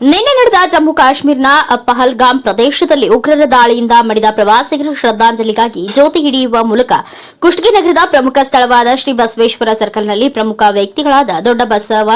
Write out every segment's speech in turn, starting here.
ನಿನ್ನೆ ನಡೆದ ಜಮ್ಮು ಕಾಶ್ಮೀರ್ನ ಪಹಲ್ಗಾಮ್ ಪ್ರದೇಶದಲ್ಲಿ ಉಗ್ರರ ದಾಳಿಯಿಂದ ಮಡಿದ ಪ್ರವಾಸಿಗರ ಶ್ರದ್ಧಾಂಜಲಿಗಾಗಿ ಜ್ಯೋತಿ ಹಿಡಿಯುವ ಮೂಲಕ ಕುಷ್ಟಗಿ ನಗರದ ಪ್ರಮುಖ ಸ್ಥಳವಾದ ಶ್ರೀ ಬಸವೇಶ್ವರ ಸರ್ಕಲ್ನಲ್ಲಿ ಪ್ರಮುಖ ವ್ಯಕ್ತಿಗಳಾದ ದೊಡ್ಡ ಬಸವ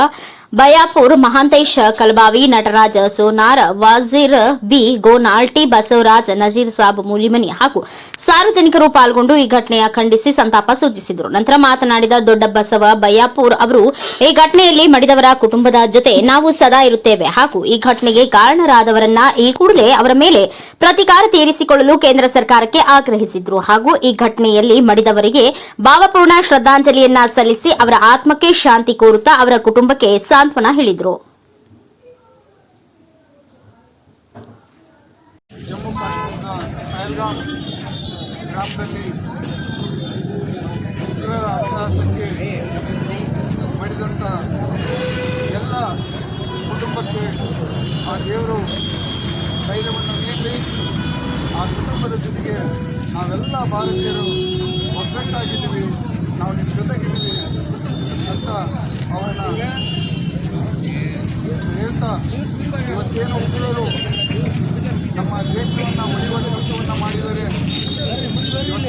ಬಯಾಪುರ್ ಮಹಾಂತೇಶ ಕಲಬಾವಿ ನಟರಾಜ ಸೋನಾರ್, ವಾಜಿರ್ ಬಿ ಗೋನಾಳ್ ಟಿ ಬಸವರಾಜ್ ನಜೀರ್ ಸಾಬ್ ಮೂಲಿಮನಿ ಹಾಗೂ ಸಾರ್ವಜನಿಕರು ಪಾಲ್ಗೊಂಡು ಈ ಘಟನೆಯ ಖಂಡಿಸಿ ಸಂತಾಪ ಸೂಚಿಸಿದರು. ನಂತರ ಮಾತನಾಡಿದ ದೊಡ್ಡ ಬಸವ ಬಯಾಪುರ್ ಅವರು, ಈ ಘಟನೆಯಲ್ಲಿ ಮಡಿದವರ ಕುಟುಂಬದ ಜೊತೆ ನಾವು ಸದಾ ಇರುತ್ತೇವೆ ಹಾಗೂ ಈ ಘಟನೆಗೆ ಕಾರಣರಾದವರನ್ನ ಈ ಕೂಡಲೇ ಅವರ ಮೇಲೆ ಪ್ರತಿಕಾರ ತೀರಿಸಿಕೊಳ್ಳಲು ಕೇಂದ್ರ ಸರ್ಕಾರಕ್ಕೆ ಆಗ್ರಹಿಸಿದ್ರು ಹಾಗೂ ಈ ಘಟನೆಯಲ್ಲಿ ಮಡಿದವರಿಗೆ ಭಾವಪೂರ್ಣ ಶ್ರದ್ಧಾಂಜಲಿಯನ್ನ ಸಲ್ಲಿಸಿ ಅವರ ಆತ್ಮಕ್ಕೆ ಶಾಂತಿ ಕೋರುತ್ತಾ ಅವರ ಕುಟುಂಬಕ್ಕೆ ಸಾಂತ್ವನ ಹೇಳಿದರು. ಗ್ರಾಮದಲ್ಲಿ ಉಗ್ರರ ಅಭ್ಯಾಸಕ್ಕೆ ಮಾಡಿದಂಥ ಎಲ್ಲ ಕುಟುಂಬಕ್ಕೆ ಆ ದೇವರು ಧೈರ್ಯವನ್ನು ನೀಡಲಿ. ಆ ಕುಟುಂಬದ ಜೊತೆಗೆ ನಾವೆಲ್ಲ ಭಾರತೀಯರು ಒಗ್ಗಟ್ಟಾಗಿದ್ದೀವಿ ನಾವು ನಿಮ್ಮ ಜೊತೆಗಿದ್ದೀವಿ ಅಂತ ಅವರನ್ನು ಹೇಳ್ತಾ ಇವತ್ತೇನು ಉಗ್ರರು ನಮ್ಮ ದೇಶವನ್ನು ಉಳಿಯುವ ಕೆಲಸವನ್ನು ಮಾಡಿದರೆ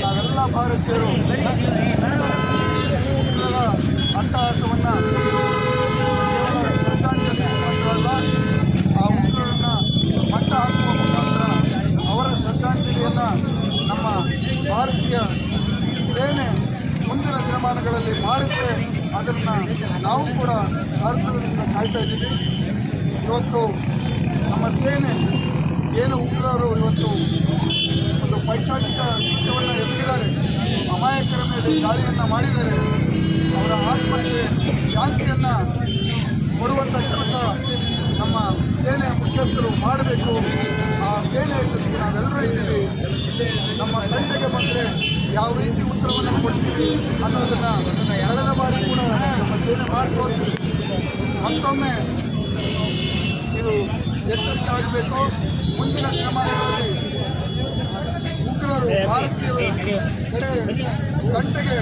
ನಾವೆಲ್ಲ ಭಾರತೀಯರು ಉಗ್ರರ ಅಟ್ಟಹಾಸವನ್ನು ಕೇವಲ ಶ್ರದ್ಧಾಂಜಲಿ ಮುಖಾಂತರ ಅಲ್ಲ ಆ ಉಗ್ರರನ್ನು ಮಟ್ಟ ಹಾಕುವ ಮುಖಾಂತರ ಅವರ ಶ್ರದ್ಧಾಂಜಲಿಯನ್ನು ನಮ್ಮ ಭಾರತೀಯ ಸೇನೆ ಮುಂದಿನ ದಿನಮಾನಗಳಲ್ಲಿ ಮಾಡಿದರೆ ಅದನ್ನು ನಾವು ಕೂಡ ಭಾರತದಿಂದ ಕಾಯ್ತಾ ಇದ್ದೀವಿ. ಇವತ್ತು ನಮ್ಮ ಸೇನೆ ಏನು ಉಗ್ರರು ಇವತ್ತು ಒಂದು ಪೈಶಾಚಿಕ ಕೃತ್ಯವನ್ನು ಎಸಗಿದ್ದಾರೆ, ಅಮಾಯಕರ ಮೇಲೆ ದಾಳಿಯನ್ನು ಮಾಡಿದ್ದಾರೆ, ಅವರ ಆತ್ಮಕ್ಕೆ ಶಾಂತಿಯನ್ನು ಕೊಡುವಂಥ ಕೆಲಸ ನಮ್ಮ ಸೇನೆಯ ಮುಖ್ಯಸ್ಥರು ಮಾಡಬೇಕು. ಆ ಸೇನೆಯ ಜೊತೆಗೆ ನಾವೆಲ್ಲರೂ ಇದ್ದೀವಿ. ನಮ್ಮ ತಂಡಕ್ಕೆ ಬಂದರೆ ಯಾವ ರೀತಿ ಉತ್ತರವನ್ನು ಕೊಡ್ತೀವಿ ಅನ್ನೋದನ್ನು ಎರಡನೇ ಬಾರಿ ಕೂಡ ನಮ್ಮ ಸೇನೆ ಮಾಡಿ ತೋರಿಸಿದೆ ಮತ್ತೊಮ್ಮೆ ಎಚ್ಚರಿಕೆ ಆಗಬೇಕು ಮುಂದಿನ ದಿನಮಾನಗಳಲ್ಲಿ ಉಗ್ರರು ಭಾರತೀಯರ ಕಡೆ ಗಂಟೆಗೆ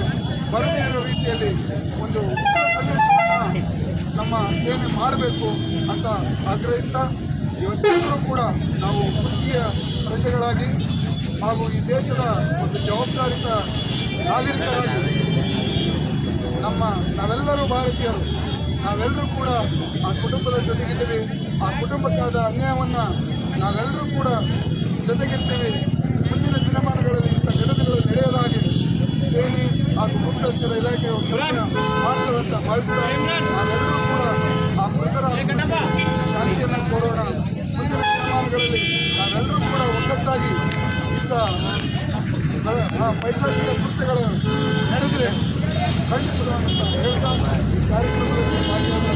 ಬರದೇ ಇರೋ ರೀತಿಯಲ್ಲಿ ಒಂದು ಉಗ್ರ ಸಂದೇಶವನ್ನು ನಮ್ಮ ಸೇನೆ ಮಾಡಬೇಕು ಅಂತ ಆಗ್ರಹಿಸ್ತಾ ಇವತ್ತೆಲ್ಲರೂ ಕೂಡ ನಾವು ಕುಸ್ತಿಯ ಪ್ರಜೆಗಳಾಗಿ ಹಾಗೂ ಈ ದೇಶದ ಒಂದು ಜವಾಬ್ದಾರಿತ ನಾಗರಿಕರಾಗಿ ನಮ್ಮ ನಾವೆಲ್ಲರೂ ಭಾರತೀಯರು ನಾವೆಲ್ಲರೂ ಕೂಡ ಆ ಕುಟುಂಬದ ಜೊತೆಗಿದ್ದೀವಿ. ಆ ಕುಟುಂಬಕ್ಕಾದ ಅನ್ಯಾಯವನ್ನು ನಾವೆಲ್ಲರೂ ಕೂಡ ಜೊತೆಗಿರ್ತೀವಿ. ಮುಂದಿನ ದಿನಮಾನಗಳಲ್ಲಿ ಇಂಥ ಘಟನೆಗಳು ನಡೆಯೋದಾಗಿ ಸೇನೆ ಹಾಗೂ ಗುಪ್ತಚರ ಇಲಾಖೆಯ ಕೆಲಸ ಮಾಡ್ತವೆ ಅಂತ ಭಾವಿಸ್ತಾ ನಾವೆಲ್ಲರೂ ಕೂಡ ಆ ಮೃತರ ಶಾಂತಿಯನ್ನು ಕೋರೋಣ ಮುಂದಿನ ದಿನಮಾನಗಳಲ್ಲಿ ನಾವೆಲ್ಲರೂ ಕೂಡ ಒಗ್ಗಟ್ಟಾಗಿ ಇಂಥ ಪೈಶಾಚಿಕ ಕೃತ್ಯಗಳು ನಡೆದರೆ ಖಂಡಿಸೋಣ ಅಂತ ಹೇಳ್ತಾ ಈ ಕಾರ್ಯಕ್ರಮದಲ್ಲಿ ಭಾಗಿಯಾದ